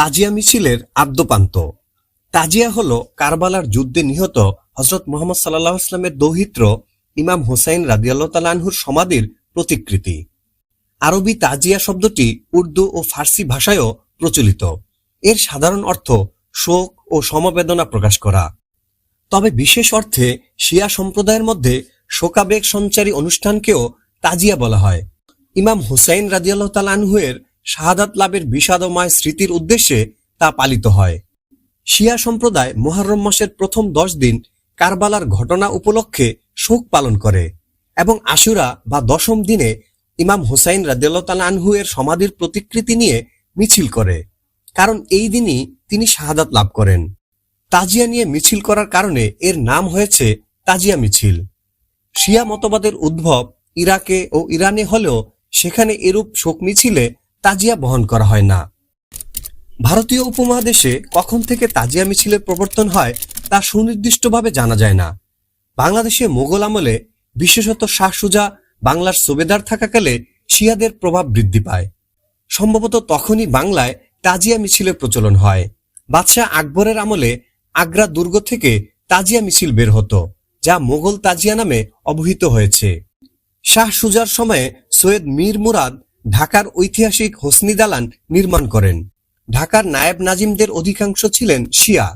তাজিয়া মিছিলের আদ্যপান্ত। তাজিয়া হল কারবালার যুদ্ধে নিহত হজরত মোহাম্মদ সাল্লাহ ইসলামের দৌহিত্র ইমাম হুসাইন রাদিয়াল্লাহ তালানহুর সমাধির প্রতিকৃতি। আরবি তাজিয়া শব্দটি উর্দু ও ফার্সি ভাষায়ও প্রচলিত। এর সাধারণ অর্থ শোক ও সমবেদনা প্রকাশ করা। তবে বিশেষ অর্থে শিয়া সম্প্রদায়ের মধ্যে শোকাবেগ সঞ্চারী অনুষ্ঠানকেও তাজিয়া বলা হয়। ইমাম হুসাইন রাজিয়াল্লাহ তালানহুয়ের শাহাদাত লাভের বিষাদময় স্মৃতির উদ্দেশ্যে তা পালিত হয়। শিয়া সম্প্রদায় মোহাররম মাসের প্রথম দশ দিন কারবালার ঘটনা উপলক্ষে শোক পালন করে এবং আশুরা বা দশম দিনে ইমাম হুসাইন রাজিয়াল্লাহ তালানহু এর সমাধির প্রতিকৃতি নিয়ে মিছিল করে, কারণ এই দিনই তিনি শাহাদাত লাভ করেন। তাজিয়া নিয়ে মিছিল করার কারণে এর নাম হয়েছে তাজিয়া মিছিল। শিয়া মতবাদের উদ্ভব ইরাকে ও ইরানে হলেও সেখানে এরূপ শোক মিছিলে তাজিয়া বহন করা হয় না। ভারতীয় উপমহাদেশে কখন থেকে তাজিয়া মিছিলের প্রবর্তন হয় তা সুনির্দিষ্টভাবে জানা যায় না। বাংলাদেশে মোগল আমলে বিশেষত শাহ সুজা বাংলার সুবেদার থাকাকালে শিয়াদের প্রভাব বৃদ্ধি পায়। সম্ভবত তখনই বাংলায় তাজিয়া মিছিলের প্রচলন হয়। বাদশাহ আকবরের আমলে আগ্রা দুর্গ থেকে তাজিয়া মিছিল বের হতো, যা মোগল তাজিয়া নামে অবহিত হয়েছে। শাহ সুজার সময়ে সৈয়দ মীর মুরাদ ঢাকার ঐতিহাসিক হোসনি দালান নির্মাণ করেন। ঢাকার নায়েব নাজিমদের অধিকাংশ ছিলেন শিয়া।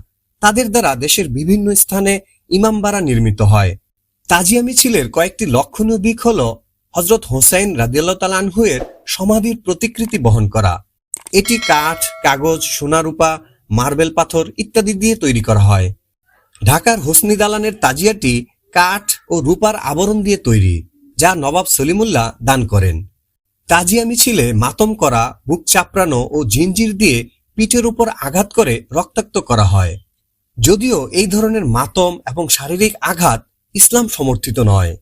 তাদের দ্বারা দেশের বিভিন্ন স্থানে ইমামবাড়া নির্মিত হয়। তাজিয়া মিছিলের কয়েকটি লক্ষণীয় দিক হল হজরত হোসাইন তালানহুয়ের সমাধির প্রতিকৃতি বহন করা। এটি কাঠ, কাগজ, সোনারূপা, মার্বেল পাথর ইত্যাদি দিয়ে তৈরি করা হয়। ঢাকার হোসনি দালানের তাজিয়াটি কাঠ ও রূপার আবরণ দিয়ে তৈরি, যা নবাব সলিমুল্লাহ দান করেন। তাজিয়া মিছিলে মাতম করা, বুক চাপড়ানো ও জিঞ্জির দিয়ে পিঠের উপর আঘাত করে রক্তাক্ত করা হয়। যদিও এই ধরনের মাতম এবং শারীরিক আঘাত ইসলাম সমর্থিত নয়।